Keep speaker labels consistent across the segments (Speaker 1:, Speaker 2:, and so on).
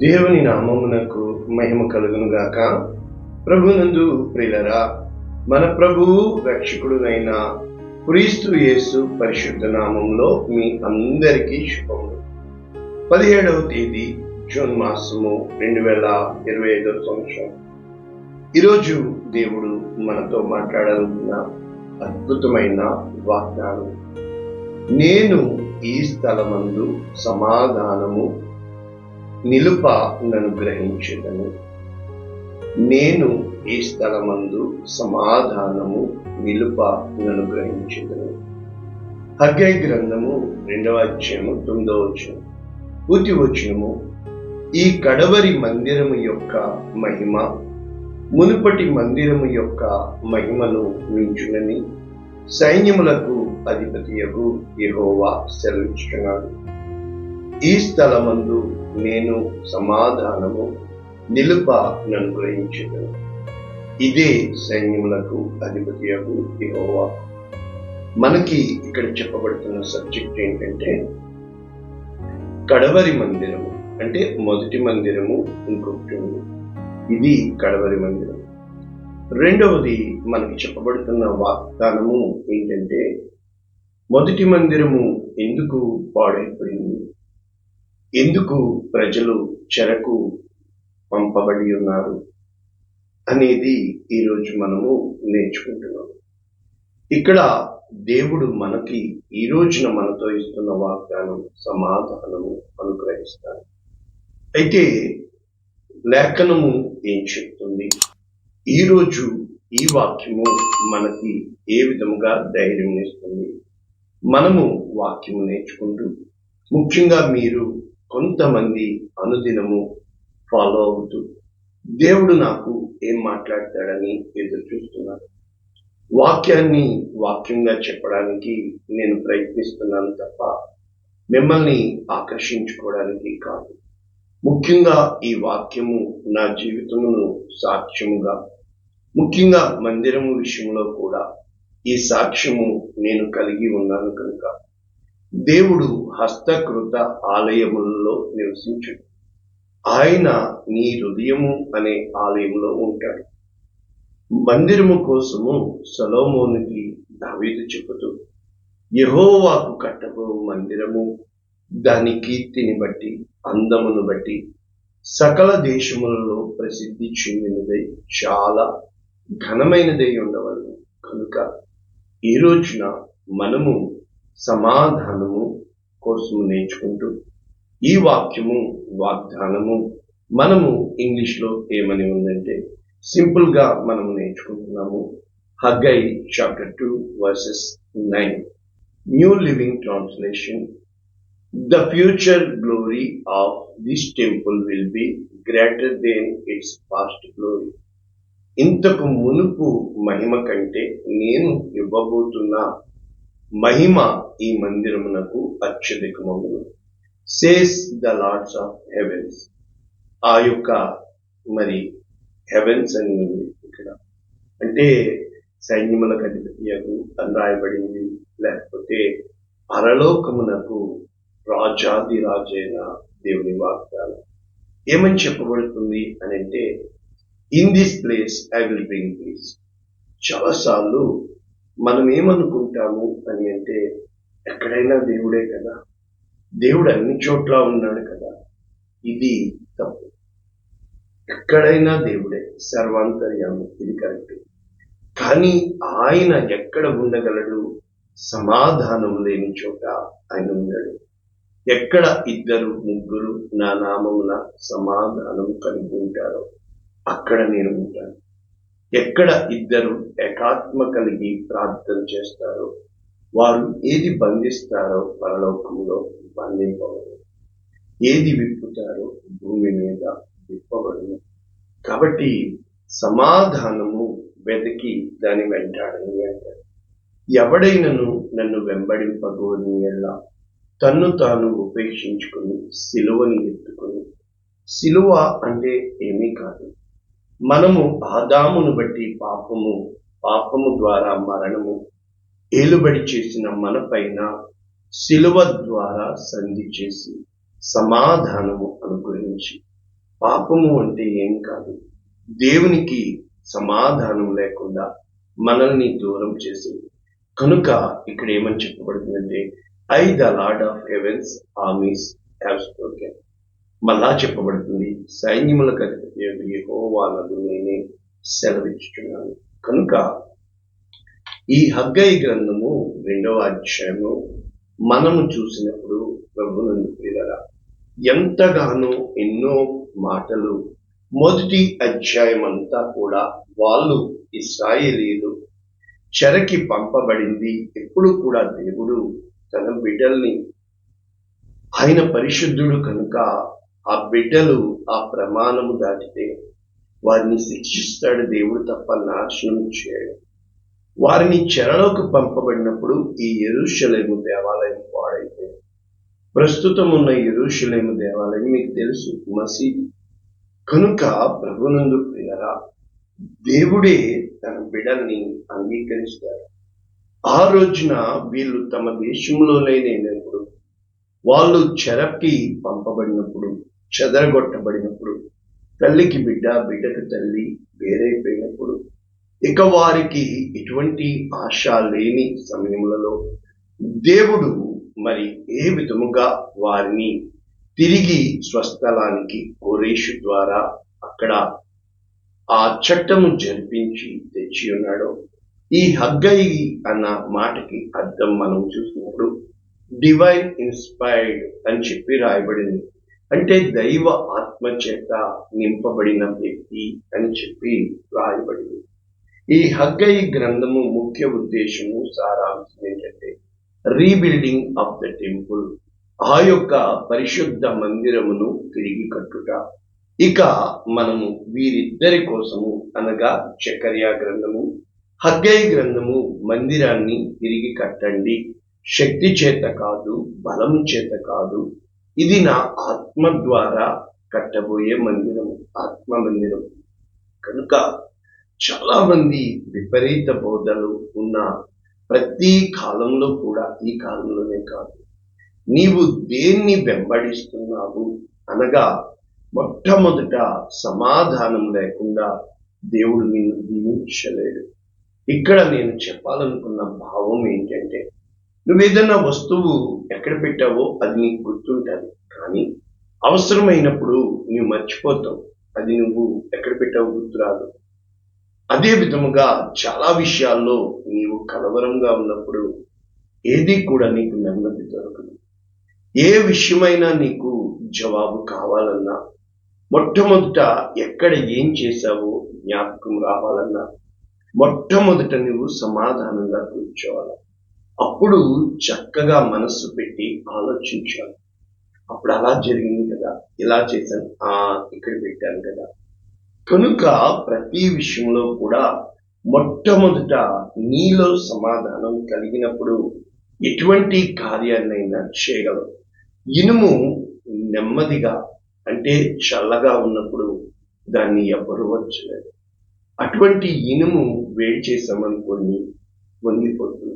Speaker 1: దేవుని నామమునకు మహిమ కలుగునుగాక. ప్రభునందు ప్రియులరా మన ప్రభువు రక్షకుడునైన క్రీస్తు యేసు పరిశుద్ధ నామంలో మీ అందరికీ శుభములు. పదిహేడవ తేదీ జూన్ మాసము రెండు వేల ఇరవై ఐదవ సంవత్సరం. ఈరోజు దేవుడు మనతో మాట్లాడాలనుకున్న అద్భుతమైన వాగ్దానం. నేను ఈ స్థలమందు సమాధానము నిలుప నన్ను గ్రహించదను. నేను ఈ స్థలమందు సమాధానము నిలుప నన్ను గ్రహించదను. హగ్గై గ్రంథము రెండవ అధ్యాయము తొమ్మిదవ వచనం. పూర్తి వచనము ఈ కడవరి మందిరము యొక్క మహిమ మునుపటి మందిరము యొక్క మహిమను మించునని సైన్యములకు అధిపతియగు యెహోవా సెలవిస్తున్నాడు ఈ స్థలమందు నేను సమాధానము నిలుప నన్ను ఇదే సైన్యములకు అధిపతియగు యెహోవా. మనకి ఇక్కడ చెప్పబడుతున్న సబ్జెక్ట్ ఏంటంటే కడవరి మందిరము అంటే మొదటి మందిరము ఇంకొకటి ఉంది. ఇది కడవరి మందిరం. రెండవది మనకి చెప్పబడుతున్న వాగ్దానము ఏంటంటే మొదటి మందిరము ఎందుకు పాడైపోయింది? ఎందుకు ప్రజలు చెరకు పంపబడి ఉన్నారు అనేది ఈరోజు మనము నేర్చుకుంటున్నాం. ఇక్కడ దేవుడు మనకి ఈ రోజున మనతో ఇస్తున్న వాగ్దానం సమాధానము అనుగ్రహిస్తాడు. అయితే లేఖనము ఏం చెప్తుంది? ఈరోజు ఈ వాక్యము మనకి ఏ విధముగా ధైర్యం ఇస్తుంది? మనము వాక్యము నేర్చుకుంటూ ముఖ్యంగా మీరు కొంతమంది అనుదినము ఫాలో అవుతూ దేవుడు నాకు ఏం మాట్లాడతాడని ఎదురు చూస్తున్నాను వాక్యాన్ని వాక్యంగా చెప్పడానికి నేను ప్రయత్నిస్తున్నాను తప్ప మిమ్మల్ని ఆకర్షించుకోవడానికి కాదు. ముఖ్యంగా ఈ వాక్యము నా జీవితమును సాక్ష్యముగా ముఖ్యంగా మందిరము విషయంలో కూడా ఈ సాక్ష్యము నేను కలిగి ఉన్నాను కనుక దేవుడు హస్తకృత ఆలయములలో నివసించడు. ఆయన నీ హృదయము అనే ఆలయంలో ఉంటాడు. మందిరము కోసము సలోమోనికి దావీదు చెబుతూ యహోవాకు కట్టబో మందిరము దాని కీర్తిని బట్టి అందమును బట్టి సకల దేశములలో ప్రసిద్ధి చెందినదై చాలా ఘనమైనదై ఉండవలను. కనుక ఈ రోజున మనము సమాధానము కోర్సును నేర్చుకుంటూ ఈ వాక్యము వాగ్దానము మనము ఇంగ్లీష్లో ఏమని ఉందంటే సింపుల్గా మనం నేర్చుకుంటున్నాము. Haggai chapter two verses nine new living translation the future glory of this temple will be greater than its past glory ఇంతకు మునుపు మహిమ కంటే నేను ఇవ్వబోతున్న. మహిమ ఈ మందిరమునకు అత్యధికమగును. Says the Lord's of heaven's ఆ యొక్క మరి హెవెన్స్ అని ఉంది ఇక్కడ. అంటే సైన్యములకు అధిపతియకు అని రాయబడింది. లేకపోతే పరలోకమునకు రాజాది రాజైన దేవుని వాగ్దానం. ఏమని చెప్పబడుతుంది అని అంటే in this place I will bring peace చాలాసార్లు మనం ఏమనుకుంటాము అని అంటే ఎక్కడైనా దేవుడే కదా. దేవుడు అన్ని చోట్ల ఉన్నాడు కదా. ఇది తప్పు. ఎక్కడైనా దేవుడే సర్వాంతర్యాము. ఇది కరెక్ట్. కానీ ఆయన ఎక్కడ ఉండగలడు? సమాధానం లేని చోట ఆయన ఉన్నాడు ఎక్కడ ఇద్దరు ముగ్గురు నా నామమున సమాధానం కలిగి ఉంటారో అక్కడ నేను ఉంటాను. ఎక్కడ ఇద్దరు ఏకాత్మ కలిగి ప్రార్థన చేస్తారో వారు ఏది బంధిస్తారో పరలోకంలో బంధింపబడు ఏది విప్పుతారో భూమి మీద విప్పబడును కాబట్టి సమాధానము వెతికి దాని వెంటాడని అంటారు. ఎవడైనను నన్ను వెంబడింపగోని ఎలా తన్ను తాను ఉపేక్షించుకుని సిలువని ఎత్తుకుని. సిలువ అంటే ఏమీ కాదు. మనము ఆదామును బట్టి పాపము పాపము ద్వారా మరణము ఏలుబడి చేసిన మనపైన శిలువ ద్వారా సంధి చేసి సమాధానము అనుగ్రహించి. పాపము అంటే ఏం కాదు. దేవునికి సమాధానం లేకుండా మనల్ని దూరం చేసింది కనుక ఇక్కడ ఏమని చెప్పబడుతుందంటే I the Lord of heaven's armies have spoken మళ్ళా చెప్పబడుతుంది సైన్యములకు అధిపతి యెహోవానకు నేనే సెలవిచ్చుచున్నాను కనుక ఈ హగ్గై గ్రంథము రెండవ అధ్యాయము మనము చూసినప్పుడు ప్రభునందు ప్రియులరా ఎంతగానో ఎన్నో మాటలు మొదటి అధ్యాయం అంతా కూడా వాళ్ళు ఇస్రాయేలీలు చెరకి పంపబడింది. ఎప్పుడు కూడా దేవుడు తన బిడ్డల్ని ఆయన పరిశుద్ధుడు కనుక ఆ బిడ్డలు ఆ ప్రమాణము దాటితే వారిని శిక్షిస్తాడు దేవుడు తప్ప నాశనం చేయడు. వారిని చెరలోకి పంపబడినప్పుడు ఈ ఎరుషలేము దేవాలయం పాడైపోయింది. ప్రస్తుతం ఉన్న ఎరుషలేము దేవాలయం మీకు తెలుసు మసీదు. కనుక ప్రభునందు ప్రియరా దేవుడే తన బిడల్ని అంగీకరిస్తారు ఆ రోజున వీళ్ళు తమ దేశంలోనే లేనప్పుడు వాళ్ళు చెరకి పంపబడినప్పుడు చెదరగొట్టబడినప్పుడు తల్లికి బిడ్డ బిడ్డకు తల్లి వేరైపోయినప్పుడు ఇక వారికి ఎటువంటి ఆశ లేని సమయములలో దేవుడు మరి ఏ విధముగా వారిని తిరిగి స్వస్థలానికి కోరేషు ద్వారా అక్కడ ఆ చట్టము జరిపించి తెచ్చి ఉన్నాడో ఈ హగ్గై అన్న మాటకి అర్థం మనం చూసినప్పుడు డివైన్ ఇన్స్పైర్డ్ అని చెప్పి రాయబడింది. అంటే దైవ ఆత్మ చేత నింపబడిన వ్యక్తి అని చెప్పి రాయబడింది. ఈ హగ్గై గ్రంథము ముఖ్య ఉద్దేశము సారాంశం ఏంటంటే రీబిల్డింగ్ ఆఫ్ ద టెంపుల్. ఆ యొక్క పరిశుద్ధ మందిరమును తిరిగి కట్టుట. ఇక మనము వీరిద్దరి కోసము అనగా చకర్యా గ్రంథము హగ్గై గ్రంథము మందిరాన్ని తిరిగి కట్టండి. శక్తి చేత కాదు బలము చేత కాదు ఇది నా ఆత్మ ద్వారా కట్టబోయే మందిరము ఆత్మ మందిరం. కనుక చాలా మంది విపరీత బోధలు ఉన్న ప్రతి కాలంలో కూడా ఈ కాలంలోనే కాదు. నీవు దేన్ని వెంబడిస్తున్నావు అనగా మొట్టమొదట సమాధానం లేకుండా దేవుడు నిన్ను దీవించలేడు. ఇక్కడ నేను చెప్పాలనుకున్న భావం ఏంటంటే నువ్వేదన్నా వస్తువు ఎక్కడ పెట్టావో అది నీకు గుర్తుంటుంది. కానీ అవసరమైనప్పుడు నువ్వు మర్చిపోతావు. అది నువ్వు ఎక్కడ పెట్టావో గుర్తురాదు. అదే విధముగా చాలా విషయాల్లో నీవు కలవరంగా ఉన్నప్పుడు ఏది కూడా నీకు నెమ్మది దొరకదు. ఏ విషయమైనా నీకు జవాబు కావాలన్నా మొట్టమొదట ఎక్కడ ఏం చేశావో జ్ఞాపకం రావాలన్నా మొట్టమొదట నువ్వు సమాధానంగా కూర్చోవాలి. అప్పుడు చక్కగా మనస్సు పెట్టి ఆలోచించాను అప్పుడు అలా జరిగింది కదా. ఇలా చేశాను. ఆ ఇక్కడ పెట్టాను కదా. కనుక ప్రతి విషయంలో కూడా మొట్టమొదట నీలో సమాధానం కలిగినప్పుడు ఎటువంటి కార్యాన్నైనా చేయగలవు ఇనుము నెమ్మదిగా అంటే చల్లగా ఉన్నప్పుడు దాన్ని ఎవ్వరు వచ్చలేదు అటువంటి ఇనుము వేడి చేసామనుకోండి వంగిపోతుంది.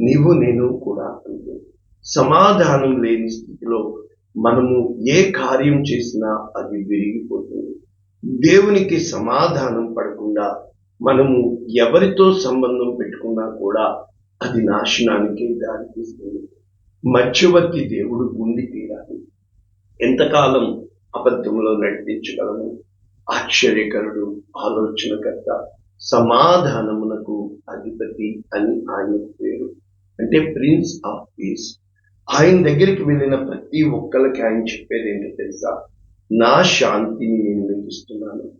Speaker 1: నీవు నేను కూడా అంతే. సమాధానం లేని స్థితిలో మనము ఏ కార్యం చేసినా అది విరిగిపోతుంది. దేవునికి సమాధానం పడకుండా మనము ఎవరితో సంబంధం పెట్టుకున్నా కూడా అది నాశనానికి దారితీస్తుంది. మధ్యవర్తి దేవుడు గుండి తీరాలి. ఎంతకాలం అబద్ధంలో నడిపించగలము? ఆశ్చర్యకరుడు ఆలోచనకర్త సమాధానమునకు అధిపతి అని ఆయన పేరు. అంటే ప్రిన్స్ ఆఫ్ పీస్ ఆయన దగ్గరికి వెళ్ళిన ప్రతి ఒక్కరికి ఆయన చెప్పేది ఏంటో తెలుసా? నా శాంతిని నేను మీకు ఇస్తున్నాను.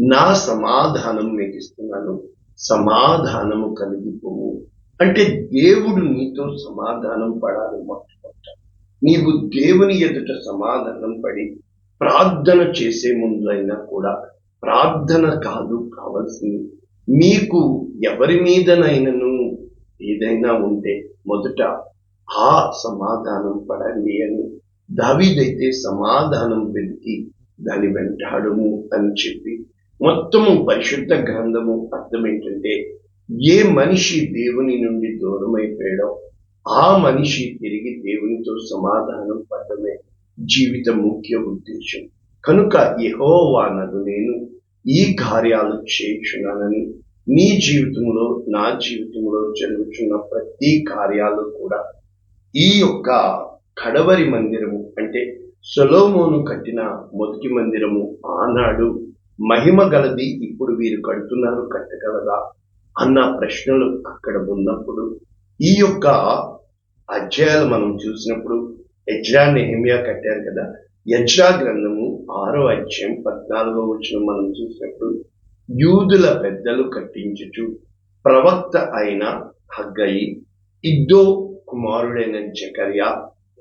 Speaker 1: నా సమాధానం మీకు ఇస్తున్నాను. సమాధానము కలిగిపోవు అంటే దేవుడు నీతో సమాధానం పడాలి మొట్టమొదట. నీవు దేవుని ఎదుట సమాధానం పడి ప్రార్థన చేసే ముందు అయినా కూడా ప్రార్థన కాదు కావలసింది. మీకు ఎవరి మీదనైనను ఏదైనా ఉంటే మొదట ఆ సమాధానం పడండి అని దావీదైతే సమాధానం వెతికి దాని వెంటాడము అని చెప్పి మొత్తము పరిశుద్ధ గ్రంథము అర్థం ఏంటంటే ఏ మనిషి దేవుని నుండి దూరమైపోయాడో ఆ మనిషి తిరిగి దేవునితో సమాధానం పడమే జీవిత ముఖ్య ఉద్దేశం. కనుక యహోవానదు నేను ఈ కార్యాలు చేయుచున్నానని నీ జీవితంలో నా జీవితంలో జరుగుతున్న ప్రతి కార్యాలు కూడా ఈ యొక్క కడవరి మందిరము అంటే సొలోమోను కట్టిన మొదటి మందిరము ఆనాడు మహిమ గలది ఇప్పుడు వీరు కడుతున్నారు కట్టగలదా అన్న ప్రశ్నలు అక్కడ ఉన్నప్పుడు ఈ యొక్క అధ్యాయాలు మనం చూసినప్పుడు యజ్రా నెహిమియా కట్టారు కదా. యజ్రా గ్రంథము ఆరో అధ్యాయం పద్నాలుగో వచ్చిన మనం చూసినప్పుడు యూదుల పెద్దలు కట్టించుచు ప్రవక్త అయిన హగ్గయి ఇద్దో కుమారుడైన జకర్య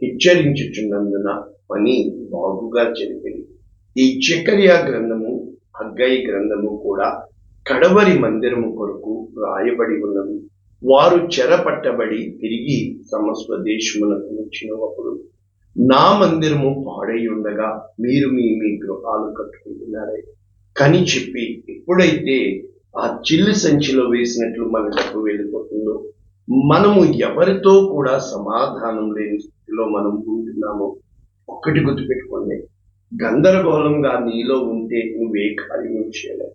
Speaker 1: హెచ్చరించుచున్నందున పని బాగుగా జరిగింది. ఈ జకర్య గ్రంథము హగ్గయి గ్రంథము కూడా కడవరి మందిరము కొరకు రాయబడి ఉన్నది. వారు చెరపట్టబడి తిరిగి సమస్వ దేశములకు వచ్చినప్పుడు నా మందిరము పాడై ఉండగా మీరు మీ మీ గృహాలు కట్టుకుంటున్నారే. కని చెప్పి ఎప్పుడైతే ఆ చిల్లు సంచిలో వేసినట్లు మన డబ్బు వెళ్ళిపోతుందో మనము ఎవరితో కూడా సమాధానం లేని స్థితిలో మనం ఉంటున్నామో ఒక్కటి గుర్తుపెట్టుకోండి. గందరగోళంగా నీలో ఉంటే నువ్వే కార్యము చేయలేవు.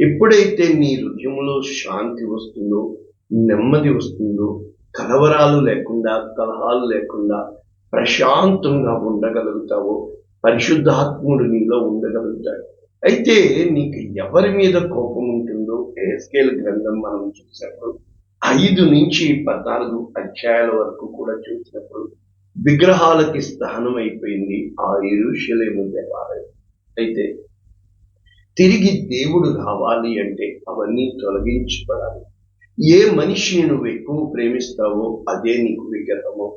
Speaker 1: ఎప్పుడైతే నీ హృదయంలో శాంతి వస్తుందో నెమ్మది వస్తుందో కలవరాలు లేకుండా కలహాలు లేకుండా ప్రశాంతంగా ఉండగలుగుతావో పరిశుద్ధాత్ముడు నీలో ఉండగలుగుతాడు. అయితే నీకు ఎవరి మీద కోపం ఉంటుందో ఎస్కేల్ గ్రంథం మనం చూసినప్పుడు ఐదు నుంచి పద్నాలుగు అధ్యాయాల వరకు కూడా చూసినప్పుడు విగ్రహాలకి స్థానం అయిపోయింది ఆ ఇరుషలేము దేవాలయం. అయితే తిరిగి దేవుడు రావాలి అంటే అవన్నీ తొలగించబడాలి ఏ మనిషిని నువ్వు ఎక్కువ ప్రేమిస్తావో అదే నీకు విగ్రహం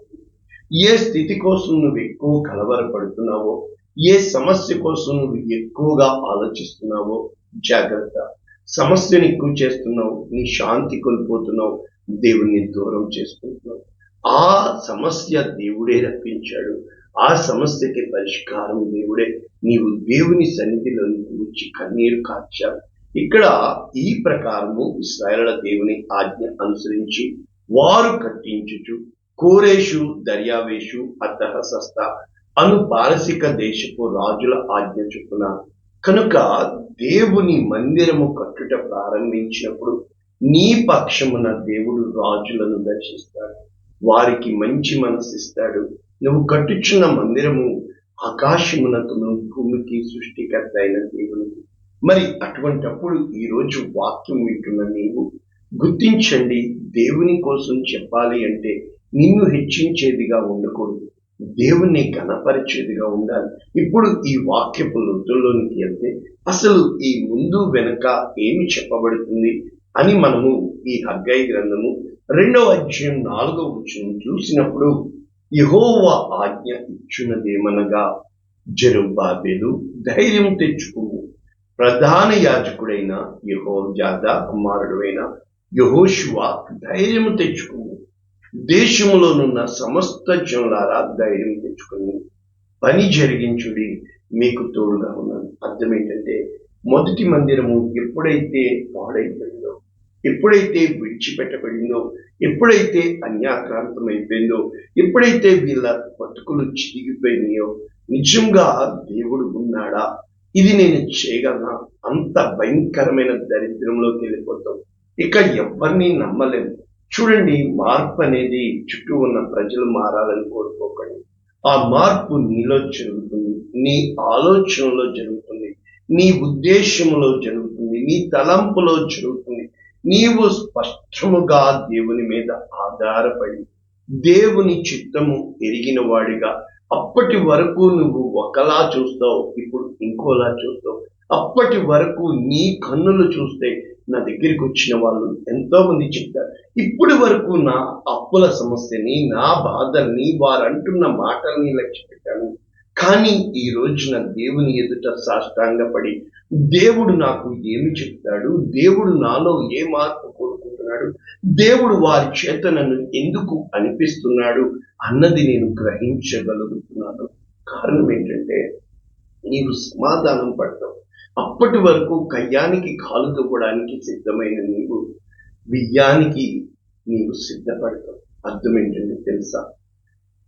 Speaker 1: ఏ స్థితి కోసం నువ్వు ఎక్కువ కలవరపడుతున్నావో ఏ సమస్య కోసం నువ్వు ఎక్కువగా ఆలోచిస్తున్నావో జాగ్రత్త. సమస్యను ఎక్కువ చేస్తున్నావు నీ శాంతి కోల్పోతున్నావు దేవుణ్ణి దూరం చేసుకుంటున్నావు. ఆ సమస్య దేవుడే రప్పించాడు. ఆ సమస్యకి పరిష్కారం దేవుడే. నీవు దేవుని సన్నిధిలో వచ్చి కన్నీరు కార్చావు. ఇక్కడ ఈ ప్రకారము ఇస్రాయల దేవుని ఆజ్ఞ అనుసరించి వారు కట్టించుచు కోరేషు దర్యావేషు అతహసస్త అను పారసిక దేశపు రాజుల ఆజ్ఞ చొప్పున. కనుక దేవుని మందిరము కట్టుట ప్రారంభించినప్పుడు నీ పక్షమున దేవుడు రాజులను దర్శిస్తాడు. వారికి మంచి మనసిస్తాడు నువ్వు కట్టుచున్న మందిరము ఆకాశమునకును భూమికి సృష్టికర్త అయిన దేవునికి మరి అటువంటప్పుడు ఈ రోజు వాక్యం వింటున్న నీవు గుర్తించండి దేవుని కోసం చెప్పాలి అంటే నిన్ను హెచ్చించేదిగా ఉండకూడదు. దేవుణ్ణి గణపరిచేదిగా ఉండాలి. ఇప్పుడు ఈ వాక్యపు వృద్ధుల్లోనికి వెళ్తే అసలు ఈ ముందు వెనక ఏమి చెప్పబడుతుంది అని మనము ఈ హగ్గై గ్రంథము రెండవ అధ్యాయం నాలుగవ వచ్చిన చూసినప్పుడు యహోవ ఆజ్ఞ ఇచ్చినదేమనగా జరుబాబేలు ధైర్యం తెచ్చుకుము. ప్రధాన యాజకుడైన యహో జాదా కుమారుడైన యహోశివ ధైర్యం తెచ్చుకుము. దేశంలోనున్న సమస్త జనులారా ధైర్యం తెచ్చుకుని పని జరిగించుడి మీకు తోడుగా ఉన్నాను. అర్థం ఏంటంటే మొదటి మందిరము ఎప్పుడైతే పాడైపోయిందో ఎప్పుడైతే విడిచిపెట్టబడిందో ఎప్పుడైతే అన్యాక్రాంతం అయిపోయిందో ఎప్పుడైతే వీళ్ళ బతుకులు చిరిగిపోయినాయో నిజంగా దేవుడు ఉన్నాడా? ఇది నేను చేయగలనా? అంత భయంకరమైన దరిద్రంలోకి వెళ్ళిపోతాం. ఇక ఎవరిని నమ్మలేము చూడండి మార్పు అనేది చుట్టూ ఉన్న ప్రజలు మారాలని కోరుకోకండి. ఆ మార్పు నీలో జరుగుతుంది నీ ఆలోచనలో జరుగుతుంది నీ ఉద్దేశంలో జరుగుతుంది నీ తలంపులో జరుగుతుంది. నీవు స్పష్టముగా దేవుని మీద ఆధారపడి దేవుని చిత్తము ఎరిగిన వాడిగా అప్పటి వరకు నువ్వు ఒకలా చూస్తావు ఇప్పుడు ఇంకోలా చూస్తావు. అప్పటి వరకు నీ కన్నులు చూస్తే నా దగ్గరికి వచ్చిన వాళ్ళు ఎంతోమంది చెప్తారు ఇప్పటి వరకు నా అప్పుల సమస్యని నా బాధల్ని వారు అంటున్న మాటల్ని లక్ష్య పెట్టాను కానీ ఈ రోజున దేవుని ఎదుట సాష్టాంగపడి దేవుడు నాకు ఏమి చెప్తాడు? దేవుడు నాలో ఏ మార్పు కోరుకుంటున్నాడు? దేవుడు వారి చేత నన్ను ఎందుకు అనిపిస్తున్నాడు అన్నది నేను గ్రహించగలుగుతున్నాను. కారణం ఏంటంటే నీవు సమాధానం పడతావు. అప్పటి వరకు కయ్యానికి కాలు తవ్వడానికి సిద్ధమైన నీవు బియ్యానికి నీవు సిద్ధపడతావు. అర్థం ఏంటంటే తెలుసా?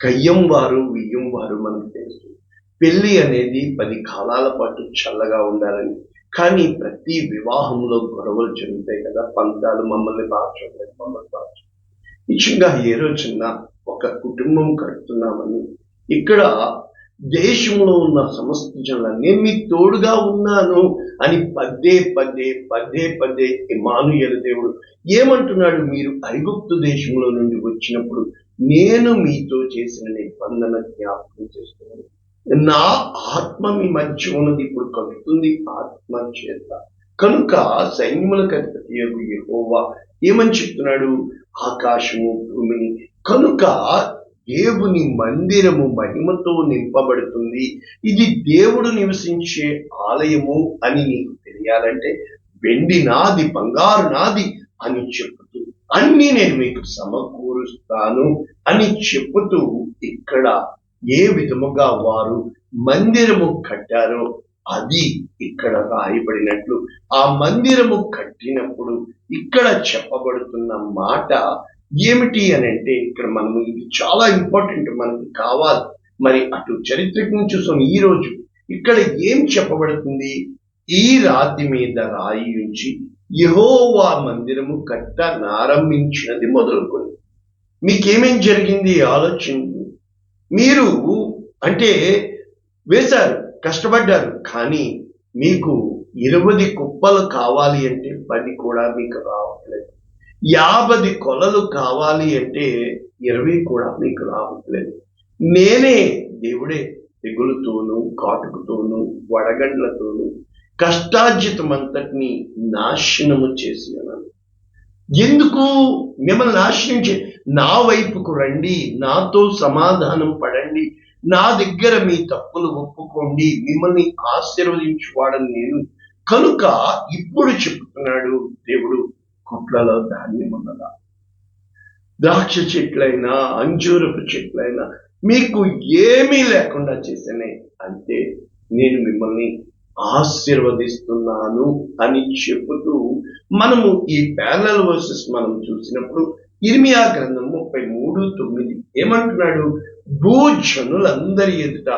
Speaker 1: కయ్యం వారు బియ్యం వారు మనకు తెలుసు. పెళ్ళి అనేది పది కాలాల పాటు చల్లగా ఉండాలని. కానీ ప్రతి వివాహంలో గొడవలు జరుగుతాయి కదా పంతాలు మమ్మల్ని బాగా మమ్మల్ని బాగా నిజంగా ఏ రోజున ఒక కుటుంబం కడుతున్నామని ఇక్కడ దేశంలో ఉన్న సమస్త జనుల నేను మీకు తోడుగా ఉన్నాను అని పదే పదే పదే పదే ఇమానుయల దేవుడు ఏమంటున్నాడు? మీరు ఐగుప్తు దేశంలో నుండి వచ్చినప్పుడు నేను మీతో చేసిన నిబంధన జ్ఞాపకం చేస్తున్నాను. నా ఆత్మ మీ మధ్య ఉన్నది. ఇప్పుడు కలుగుతుంది ఆత్మ చేత. కనుక సైన్యములకు అధిపతి యెహోవా ఏమని చెప్తున్నాడు? ఆకాశము భూమిని. కనుక దేవుని మందిరము మహిమతో నింపబడుతుంది. ఇది దేవుడు నివసించే ఆలయము అని నీకు తెలియాలంటే వెండి నాది బంగారు నాది అని చెబుతూ అన్ని నేను మీకు సమకూరుస్తాను అని చెబుతూ ఇక్కడ ఏ విధముగా వారు మందిరము కట్టారో అది ఇక్కడ రాయబడినట్లు. ఆ మందిరము కట్టినప్పుడు ఇక్కడ చెప్పబడుతున్న మాట ఏమిటి అని అంటే ఇక్కడ మనము ఇది చాలా ఇంపార్టెంట్ మనకి కావాలి. మరి అటు చరిత్రకు చూసాం ఈ రోజు. ఇక్కడ ఏం చెప్పబడుతుంది? ఈ రాతి మీద రాయి ఉంచి యహోవా మందిరము కట్టనారంభించినది మొదలుకొని. మీకేమేం జరిగింది ఆలోచించి మీరు అంటే వేశారు కష్టపడ్డారు కానీ మీకు ఇరవై కుప్పలు కావాలి అంటే పది కూడా మీకు రావట్లేదు. యాభై కొలలు కావాలి అంటే ఇరవై కూడా మీకు రావట్లేదు. నేనే దేవుడే తెగులుతోనూ కాటుకుతోనూ వడగండ్లతోనూ కష్టార్జితమంతటిని నాశనము చేసి ఉన్నాను. ఎందుకు? మిమ్మల్ని నాశనం చే నా వైపుకు రండి నాతో సమాధానం పడండి నా దగ్గర మీ తప్పులు ఒప్పుకోండి మిమ్మల్ని ఆశీర్వదించువాడని నేను కనుక ఇప్పుడు చెప్తున్నాడు దేవుడు. కొట్లలో ధాన్యం ఉన్నదా? ద్రాక్ష చెట్లైనా అంజూరపు చెట్లైనా మీకు ఏమీ లేకుండా చేసానే అంటే నేను మిమ్మల్ని ఆశీర్వదిస్తున్నాను అని చెబుతూ మనము ఈ ప్యానల్ వర్సెస్ మనం చూసినప్పుడు ఇర్మియా గ్రంథం ముప్పై మూడు తొమ్మిది ఏమంటున్నాడు? భూజనులందరి ఎదుట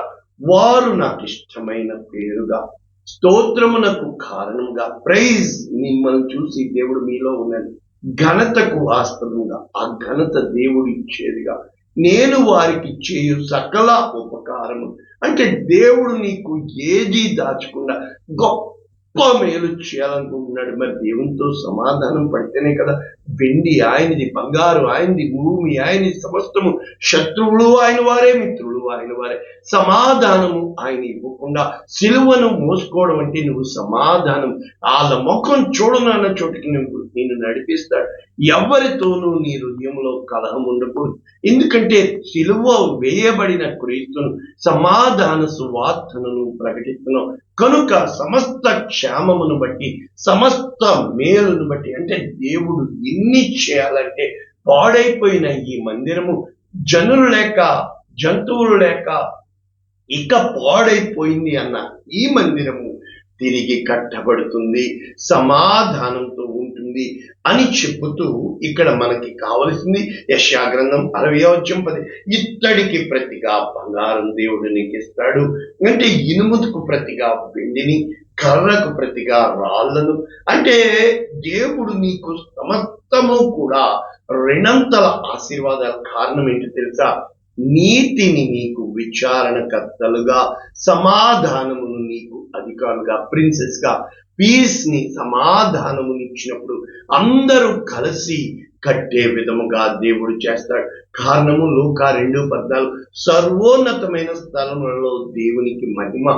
Speaker 1: వారు నాకు ఇష్టమైన పేరుగా స్తోత్రమునకు కారణంగా ప్రైజ్ మిమ్మల్ని చూసి దేవుడు మీలో ఉన్నది ఘనతకు ఆస్పదంగా ఆ ఘనత దేవుడు ఇచ్చేదిగా. నేను వారికి చేయు సకల ఉపకారము. అంటే దేవుడు నీకు ఏది దాచకుండా గొప్ప మేలు చేయాలనుకుంటున్నాడు. మరి దేవునితో సమాధానం పడితేనే కదా వెండి ఆయనది బంగారు ఆయనది భూమి ఆయనది సమస్తము శత్రువులు ఆయన వారే మిత్రులు ఆయన వారే. సమాధానము ఆయన ఇవ్వకుండా సిలువను మోసుకోవడం అంటే నువ్వు సమాధానం. వాళ్ళ ముఖం చూడనన్న చోటికి నువ్వు నేను నడిపిస్తాడు. ఎవరితోనూ నీ హృదయంలో కలహం ఉండకూడదు. ఎందుకంటే సిలువ వేయబడిన క్రీస్తును సమాధాన సువార్తను ప్రకటిస్తున్నాం కనుక సమస్త క్షేమమును బట్టి సమస్త మేలును బట్టి అంటే దేవుడు ఎన్ని చేయాలంటే పాడైపోయిన ఈ మందిరము జనులు లేక జంతువులు లేక ఇక పాడైపోయింది అన్న ఈ మందిరము తిరిగి కట్టబడుతుంది సమాధానంతో ఉంటుంది అని చెబుతూ ఇక్కడ మనకి కావలసింది యశాగ్రంథం అరవై వచ్చం పది. ఇత్తడికి ప్రతిగా బంగారం దేవుడు నీకు ఇస్తాడు అంటే ఇనుముకు ప్రతిగా వెండిని కర్రకు ప్రతిగా రాళ్ళను అంటే దేవుడు నీకు సమస్తము కూడా రెండంతల ఆశీర్వాదాల కారణం ఏంటి తెలుసా? నీతిని నీకు విచారణకర్తలుగా సమాధానమును నీకు అధికారులుగా ప్రిన్సెస్గా పీస్ని పీస్ని ఇచ్చినప్పుడు అందరూ కలిసి కట్టే విధముగా దేవుడు చేస్తాడు. కారణము లోక రెండు పద్నాలుగు. సర్వోన్నతమైన స్థలములలో దేవునికి మహిమ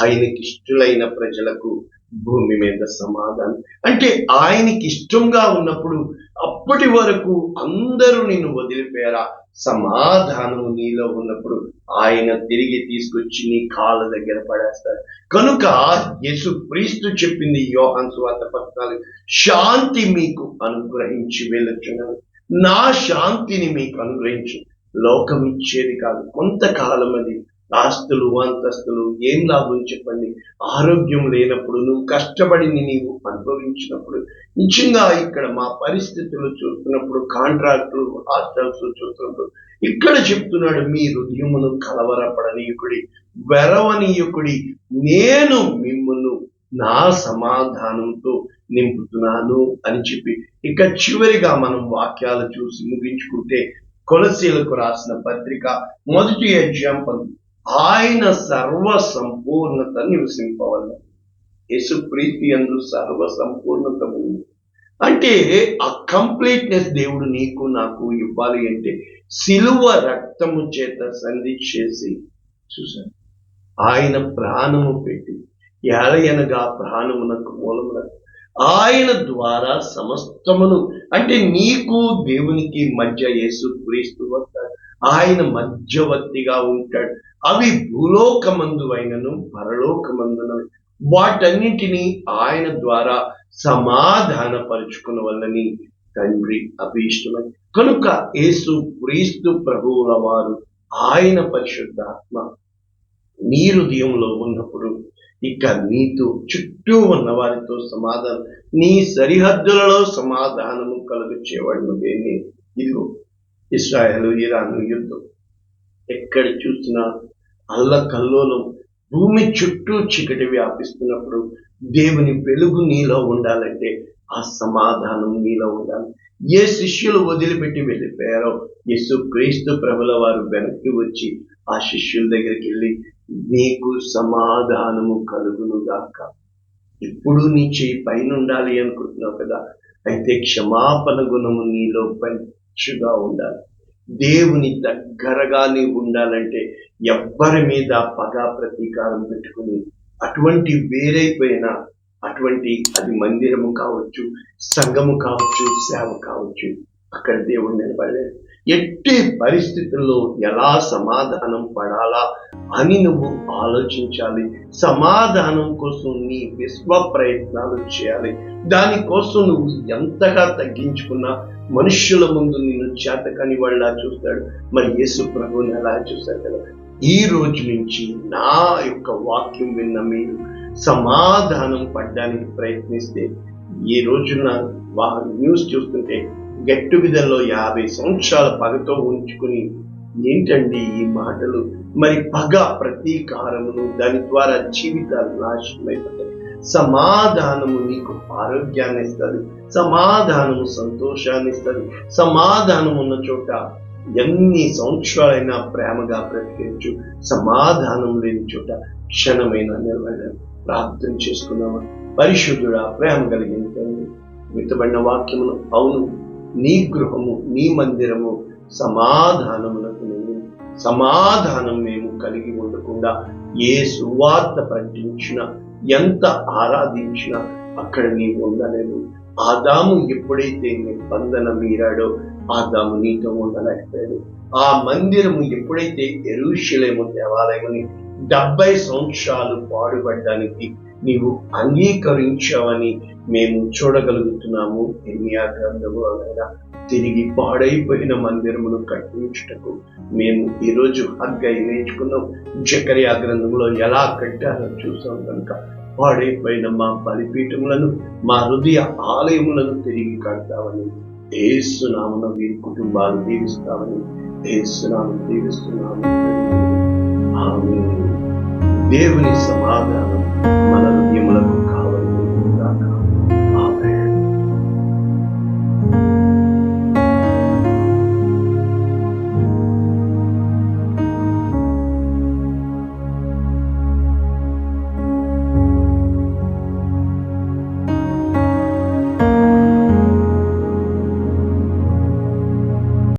Speaker 1: ఆయనకి ఇష్టలైన ప్రజలకు భూమి మీద సమాధానం. అంటే ఆయనకి ఇష్టంగా ఉన్నప్పుడు అప్పటి వరకు అందరూ నిన్ను వదిలిపోయారా? సమాధానం నీలో ఉన్నప్పుడు ఆయన తిరిగి తీసుకొచ్చి నీ కాళ్ళ దగ్గర పడేస్తారు. కనుక యేసు క్రీస్తు చెప్పింది యోహాన్ సువార్త పత్రాలు శాంతి మీకు అనుగ్రహించి వెళ్ళొచ్చున్నాను నా శాంతిని మీకు అనుగ్రహించు. లోకం ఇచ్చేది కాదు కొంతకాలం అది ఆస్తులు అంతస్తులు ఏం లాభం చెప్పండి ఆరోగ్యం లేనప్పుడు నువ్వు కష్టపడి నీవు అనుభవించినప్పుడు నిజంగా ఇక్కడ మా పరిస్థితులు చూస్తున్నప్పుడు కాంట్రాక్టులు హాస్టల్స్ చూస్తున్నప్పుడు ఇక్కడ చెప్తున్నాడు మీ హృదయమును కలవరపడనీయుకుడి వెరవనీయుకుడి నేను మిమ్మల్ని నా సమాధానంతో నింపుతున్నాను అని చెప్పి ఇక చివరిగా మనం వాక్యాలు చూసి ముగించుకుంటే కొలసీలకు రాసిన పత్రిక మొదటి అధ్యాయం పంతొమ్మిది. ఆయన సర్వ సంపూర్ణత నివసింపవల్ల యేసు ప్రీతి అందు సర్వ సంపూర్ణత ఉంది. అంటే ఆ కంప్లీట్నెస్ దేవుడు నీకు నాకు ఇవ్వాలి అంటే సిలువ రక్తము చేత సంధి చేసి చూశాను. ఆయన ప్రాణము పెట్టి ఎలయనగా ప్రాణమునకు మూలమున ఆయన ద్వారా సమస్తమును అంటే నీకు దేవునికి మధ్య యేసు క్రీస్తు వస్తాడు ఆయన మధ్యవర్తిగా ఉంటాడు. అవి భూలోకమందు అయినను పరలోకమందున వాటన్నిటినీ ఆయన ద్వారా సమాధానపరుచుకున్న వల్లని తండ్రి అభీష్టమై. కనుక యేసు క్రీస్తు ప్రభువుల వారు ఆయన పరిశుద్ధాత్మ. నీ హృదయంలో ఉన్నప్పుడు ఇక నీతో చుట్టూ ఉన్న వారితో సమాధానం నీ సరిహద్దులలో సమాధానము కలుగచేవాడు నువ్వేనే ఇదిగో ఇస్రాయలు ఇరాను యుద్ధం. ఎక్కడ చూసినా అల్ల కల్లోలం భూమి చుట్టూ చీకటి వ్యాపిస్తున్నప్పుడు దేవుని వెలుగు నీలో ఉండాలంటే ఆ సమాధానం నీలో ఉండాలి. ఏ శిష్యులు వదిలిపెట్టి వెళ్ళిపోయారో యేసు క్రీస్తు ప్రభుల వారు వెనక్కి వచ్చి ఆ శిష్యుల దగ్గరికి వెళ్ళి నీకు సమాధానము కలుగును గాక ఇప్పుడు నీ చేయి పైన ఉండాలి అనుకుంటున్నావు కదా అయితే క్షమాపణ గుణము నీలో పంచుగా ఉండాలి. దేవుని దగ్గరగా నీవు ఉండాలంటే ఎవ్వరి మీద పగ ప్రతీకారం పెట్టుకుని అటువంటి వేరైపోయిన అటువంటి అది మందిరము కావచ్చు సంఘము కావచ్చు సేవ కావచ్చు అక్కడ దేవుడు నిలబడలేదు. ఎట్టి పరిస్థితుల్లో ఎలా సమాధానం పడాలా అని నువ్వు ఆలోచించాలి. సమాధానం కోసం నీ విశ్వ ప్రయత్నాలు చేయాలి. దానికోసం నువ్వు ఎంతగా తగ్గించుకున్నా మనుష్యుల ముందు నిన్ను చేతకాని వాళ్ళ చూస్తాడు. మరి యేసు ప్రభుని ఎలా చూశాడు కదా? ఈ రోజు నుంచి నా యొక్క వాక్యం విన్న మీరు సమాధానం పడ్డానికి ప్రయత్నిస్తే ఈ రోజున వారు న్యూస్ చూస్తుంటే గట్టు టుగెదర్లో యాభై సంవత్సరాల పగతో ఉంచుకుని ఏంటండి ఈ మాటలు? మరి పగ ప్రతీకారమును దాని ద్వారా జీవితాలు నాశనమైపోతాయి. సమాధానము నీకు ఆరోగ్యాన్ని ఇస్తుంది. సమాధానము సంతోషాన్ని ఇస్తుంది. సమాధానం ఉన్న చోట ఎన్ని సంవత్సరాలైనా ప్రేమగా బ్రతికేయచ్చు. సమాధానం లేని చోట క్షణమైన నిర్వహణ ప్రార్థన చేసుకున్నామా పరిశుద్ధుడా ప్రేమ కలిగిన తండ్రి మితబడిన వాక్యమును అవును నీ గృహము నీ మందిరము సమాధానమునకు నేను సమాధానం మేము కలిగి ఉండకుండా ఏ సువార్త ప్రకటించినా ఎంత ఆరాధించినా అక్కడ నీవు ఉండలేవు. ఆదాము ఎప్పుడైతే నిబంధన మీరాడో ఆదాము నీతో ఉండలేకపోయాడు ఆ మందిరము ఎప్పుడైతే ఎరుషులేము దేవాలయమని డెబ్బై సంవత్సరాలు పాడుపడ్డానికి నీవు అంగీకరించావని మేము చూడగలుగుతున్నాము. ఎన్నియా గ్రంథము అనగా తిరిగి పాడైపోయిన మందిరమును కట్టించుటకు మేము ఈరోజు హగ్గై నేర్చుకున్నాం. జకరియా గ్రంథంలో ఎలా కట్టారో చూసాం కనుక పాడైపోయిన మా బలిపీఠములను మా హృదయ ఆలయములను తిరిగి కడతామని ఏసునామను వీరి కుటుంబాలు దీవిస్తామని ఏసునామను దీవిస్తున్నాము ఆమేన్. దేవుని సమాధానం